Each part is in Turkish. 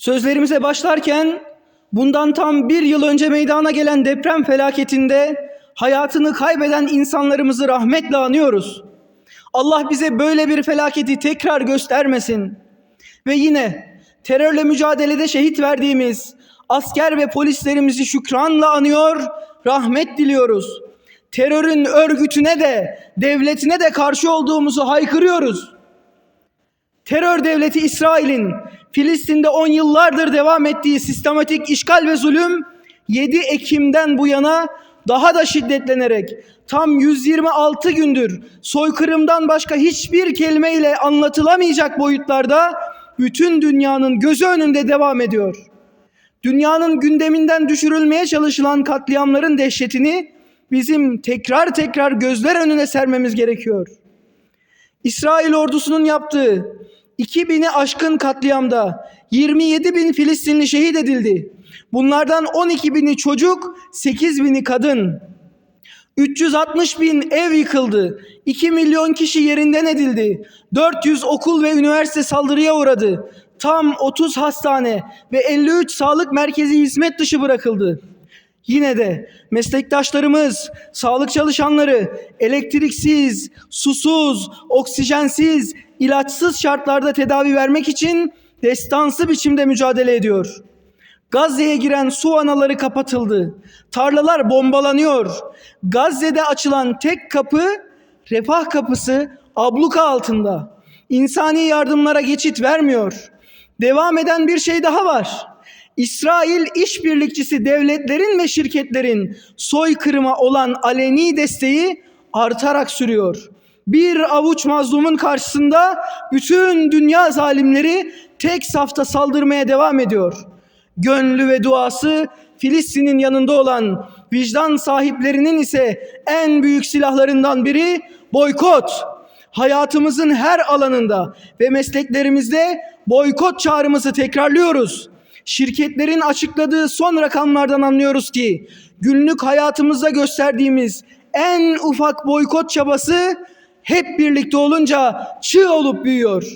Sözlerimize başlarken bundan tam bir yıl önce meydana gelen deprem felaketinde hayatını kaybeden insanlarımızı rahmetle anıyoruz. Allah bize böyle bir felaketi tekrar göstermesin. Ve yine terörle mücadelede şehit verdiğimiz asker ve polislerimizi şükranla anıyor, rahmet diliyoruz. Terörün örgütüne de devletine de karşı olduğumuzu haykırıyoruz. Terör devleti İsrail'in Filistin'de 10 yıllardır devam ettiği sistematik işgal ve zulüm 7 Ekim'den bu yana daha da şiddetlenerek tam 126 gündür soykırımdan başka hiçbir kelimeyle anlatılamayacak boyutlarda bütün dünyanın gözü önünde devam ediyor. Dünyanın gündeminden düşürülmeye çalışılan katliamların dehşetini bizim tekrar tekrar gözler önüne sermemiz gerekiyor. İsrail ordusunun yaptığı 2000'i aşkın katliamda 27 bin Filistinli şehit edildi. Bunlardan 12 bini çocuk, 8 bini kadın. 360 bin ev yıkıldı. 2 milyon kişi yerinden edildi. 400 okul ve üniversite saldırıya uğradı. Tam 30 hastane ve 53 sağlık merkezi hizmet dışı bırakıldı. Yine de meslektaşlarımız, sağlık çalışanları elektriksiz, susuz, oksijensiz, ilaçsız şartlarda tedavi vermek için destansı biçimde mücadele ediyor. Gazze'ye giren su anaları kapatıldı. Tarlalar bombalanıyor. Gazze'de açılan tek kapı refah kapısı abluka altında. İnsani yardımlara geçit vermiyor. Devam eden bir şey daha var. İsrail işbirlikçisi devletlerin ve şirketlerin soykırıma olan aleni desteği artarak sürüyor. Bir avuç mazlumun karşısında bütün dünya zalimleri tek safta saldırmaya devam ediyor. Gönlü ve duası Filistin'in yanında olan vicdan sahiplerinin ise en büyük silahlarından biri boykot. Hayatımızın her alanında ve mesleklerimizde boykot çağrımızı tekrarlıyoruz. Şirketlerin açıkladığı son rakamlardan anlıyoruz ki günlük hayatımızda gösterdiğimiz en ufak boykot çabası hep birlikte olunca çığ olup büyüyor.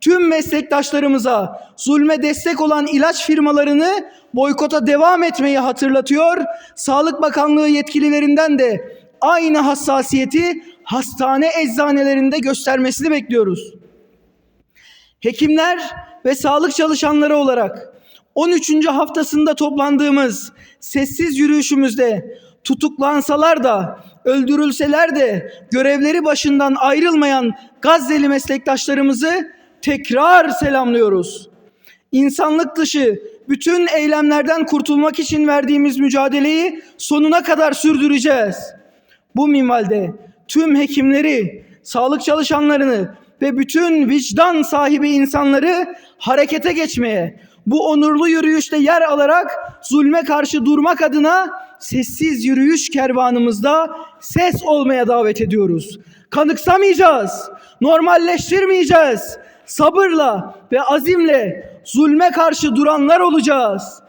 Tüm meslektaşlarımıza zulme destek olan ilaç firmalarını boykota devam etmeyi hatırlatıyor. Sağlık Bakanlığı yetkililerinden de aynı hassasiyeti hastane eczanelerinde göstermesini bekliyoruz. Hekimler ve sağlık çalışanları olarak 13. haftasında toplandığımız sessiz yürüyüşümüzde tutuklansalar da öldürülseler de görevleri başından ayrılmayan Gazze'li meslektaşlarımızı tekrar selamlıyoruz. İnsanlık dışı bütün eylemlerden kurtulmak için verdiğimiz mücadeleyi sonuna kadar sürdüreceğiz. Bu minvalde tüm hekimleri, sağlık çalışanlarını ve bütün vicdan sahibi insanları harekete geçmeye, bu onurlu yürüyüşte yer alarak zulme karşı durmak adına sessiz yürüyüş kervanımızda ses olmaya davet ediyoruz. Kanıksamayacağız, normalleştirmeyeceğiz. Sabırla ve azimle zulme karşı duranlar olacağız.